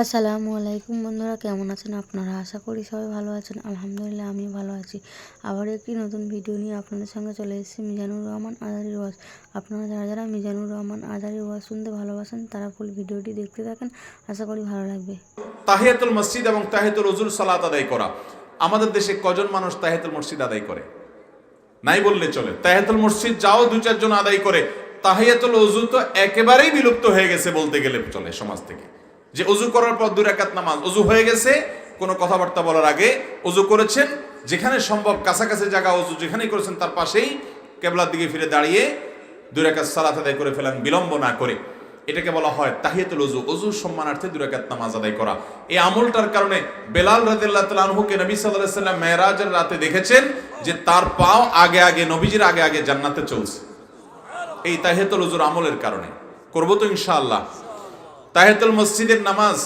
আসসালামু আলাইকুম বন্ধুরা, কেমন আছেন আপনারা? আশা করি সবাই ভালো আছেন। আলহামদুলিল্লাহ আমি ভালো আছি। আবার একটি নতুন ভিডিও নিয়ে আপনাদের সঙ্গে চলে এসেছি, মিজানুর রহমান আজারি ওয়াজ। আপনারা যারা যারা মিজানুর রহমান আজারি ওয়াজ শুনতে ভালোবাসেন, তারা ফুল ভিডিওটি দেখতে থাকেন। আশা করি ভালো লাগবে। তাহিয়াতুল মসজিদ এবং তাহিয়াতুল রজুল সালাত আদায় করা। আমাদের দেশে কজন মানুষ তাহিয়াতুল মসজিদ আদায় করে? নাই বললে চলে। তাহিয়াতুল মসজিদ যাও, দু চারজন আদায় করে। তাহিয়াতুল অজু তো একেবারেই বিলুপ্ত হয়ে গেছে বলতে গেলে চলে সমাজ থেকে। যে অজু করার পর দুই রাকাত নামাজ। অজু হয়ে গেছে, কোনো কথাবার্তা বলার আগে অজু করেছেন, যেখানে সম্ভব কাছাকাছি জায়গা অজু যেখানেই করেছেন, তার পাশেই কেবলার দিকে ফিরে দাঁড়িয়ে দুই রাকাত সালাত আদায় করে ফেলেন, বিলম্ব না করে। এটাকে বলা হয় তাহিয়াতুল অজু অজুর সম্মানার্থে দুই রাকাত নামাজ আদায় করা। এই আমলটার কারণে বেলাল রাদিয়াল্লাহু তাআলা আনহুকে নবী আলাইহি সাল্লাম মেরাজের রাতে দেখেছেন যে তার পাও আগে আগে, নবীজির আগে আগে জান্নাতে চলছে। এই তাহিয়াতুল অজুর আমলের কারণে। করব তো ইনশাআল্লাহ। তাহিয়াতুল মসজিদের নামাজ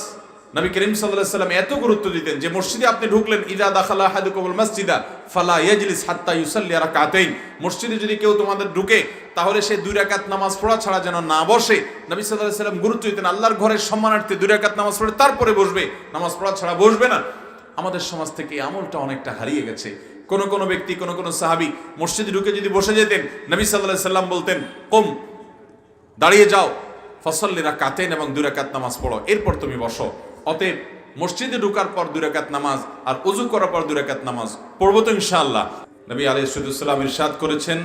নবী করিম সাল্লাম এত গুরুত্ব দিতেন যে মসজিদে আপনি ঢুকলেন, ইদা দাখালা আহাদুকুমুল মসজিদা, ফালা ইয়াজলিস হাত্তা ইউসাল্লি রাকাতাইন। মসজিদে যদি কেউ তোমাদের ঢুকে, তাহলে সে দুই রাকাত নামাজ পড়া ছাড়া যেন না বসে। নবী আলাইহি সাল্লাম গুরুত্ব দিতেন, আল্লাহর ঘরের সম্মানার্থে দুই রাকাত নামাজ পড়ে, তারপরে বসবে। নামাজ পড়া ছাড়া বসবে না। আমাদের সমাজ থেকে এই আমলটা অনেকটা হারিয়ে গেছে। কোন কোন ব্যক্তি, কোন কোন সাহাবি মসজিদে ঢুকে যদি বসে যেতেন, নবী আলাইহি সাল্লাম বলতেন, কম, দাঁড়িয়ে যাও। ফসল্লিরা কাতেন এবং দুরাকাত নামাজ পড়ো। এরপর তুমি বসো। অতএব মসজিদে ঢুকার পর দুরাকাত নামাজ আর উজু করার পর দুরাকাত নামাজ পড়ব তো ইনশাআল্লাহ। নবী আলাইসালাম ইরশাদ করেছেন,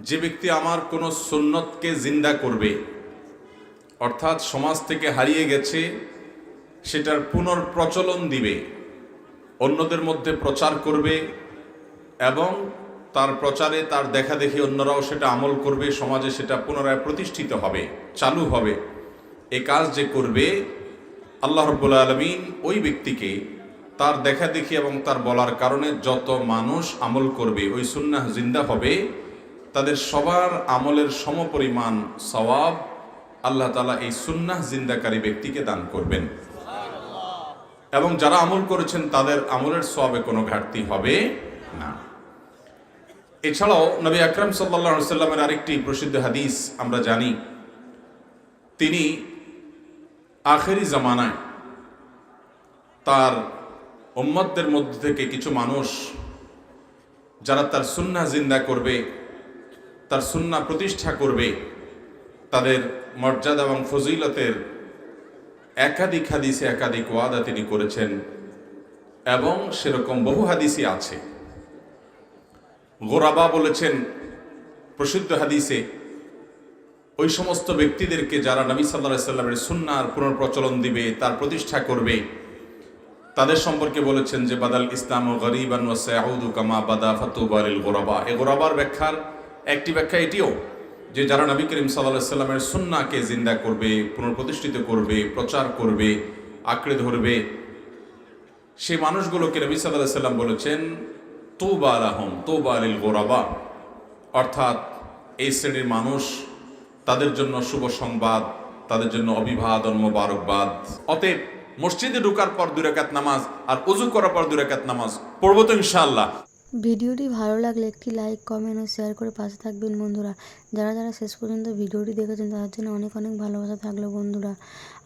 যে ব্যক্তি আমার কোনো সুন্নতকে জিন্দা করবে, অর্থাৎ সমাজ থেকে হারিয়ে গেছে, সেটার পুনর্প্রচলন দিবে, অন্যদের মধ্যে প্রচার করবে এবং তার প্রচারে, তার দেখা দেখি অন্যরাও সেটা আমল করবে, সমাজে সেটা পুনরায় প্রতিষ্ঠিত হবে, চালু হবে। এ কাজ যে করবে, আল্লাহ রব্বুল আলমিন ওই ব্যক্তিকে তার দেখা দেখি এবং তার বলার কারণে যত মানুষ আমল করবে, ওই সুন্নাহ জিন্দা হবে, তাদের সবার আমলের সমপরিমাণ সওয়াব আল্লাহ তালা এই সুন্নাহ জিন্দাকারী ব্যক্তিকে দান করবেন। এবং যারা আমল করেছেন, তাদের আমলের সওয়াবে কোনো ঘাটতি হবে না। এছাড়াও নবী আকরাম সাল্লা সাল্লামের আরেকটি প্রসিদ্ধ হাদিস আমরা জানি। তিনি আখেরি জামানায় তার উম্মতদের মধ্যে থেকে কিছু মানুষ, যারা তার সুন্না জিন্দা করবে, তার সুন্না প্রতিষ্ঠা করবে, তাদের মর্যাদা এবং ফজিলতের একাধিক হাদিসে একাধিক ওয়াদা তিনি করেছেন এবং সেরকম বহু হাদিসই আছে। গোরাবা বলেছেন প্রসিদ্ধ হাদিসে, ওই সমস্ত ব্যক্তিদেরকে যারা নবী সাল্লাহ সাল্লামের সুন্নার পুনর্প্রচলন দিবে, তার প্রতিষ্ঠা করবে, তাদের সম্পর্কে বলেছেন যে, বাদাল ইসলাম ও ওয়াসাউদু কামা বাদা ফাতুবারিল গোরাবা। এ গোরাবার ব্যাখ্যার একটি ব্যাখ্যা এটিও, যে যারা নবী করিম সাল্লাহ সাল্লামের সুন্নাকে জিন্দা করবে পুনর্প্রতিষ্ঠিত করবে, প্রচার করবে, আঁকড়ে ধরবে, সেই মানুষগুলোকে নবী সাল্লাহ সাল্লাম বলেছেন তোবা আলাহম তোবা আলিল গোরাবা। অর্থাৎ এই শ্রেণির মানুষ তাদের জন্য শুভ সংবাদ, তাদের জন্য অভিবাদন মোবারকবাদ। অতএব মসজিদে ঢুকার পর দুরাকাত নামাজ আর উজু করার পর দুরাকাত নামাজ পড়ব তো ইনশাআল্লাহ। ভিডিওটি ভালো লাগলে একটি লাইক, কমেন্ট ও শেয়ার করে পাশে থাকবেন বন্ধুরা। যারা যারা শেষ পর্যন্ত ভিডিওটি দেখেছেন, তাদের জন্য অনেক অনেক ভালোবাসা থাকল বন্ধুরা।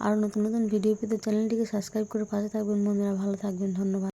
আর নতুন নতুন ভিডিও পেতে চ্যানেলটিকে সাবস্ক্রাইব করে পাশে থাকবেন বন্ধুরা। ভালো থাকবেন, ধন্যবাদ।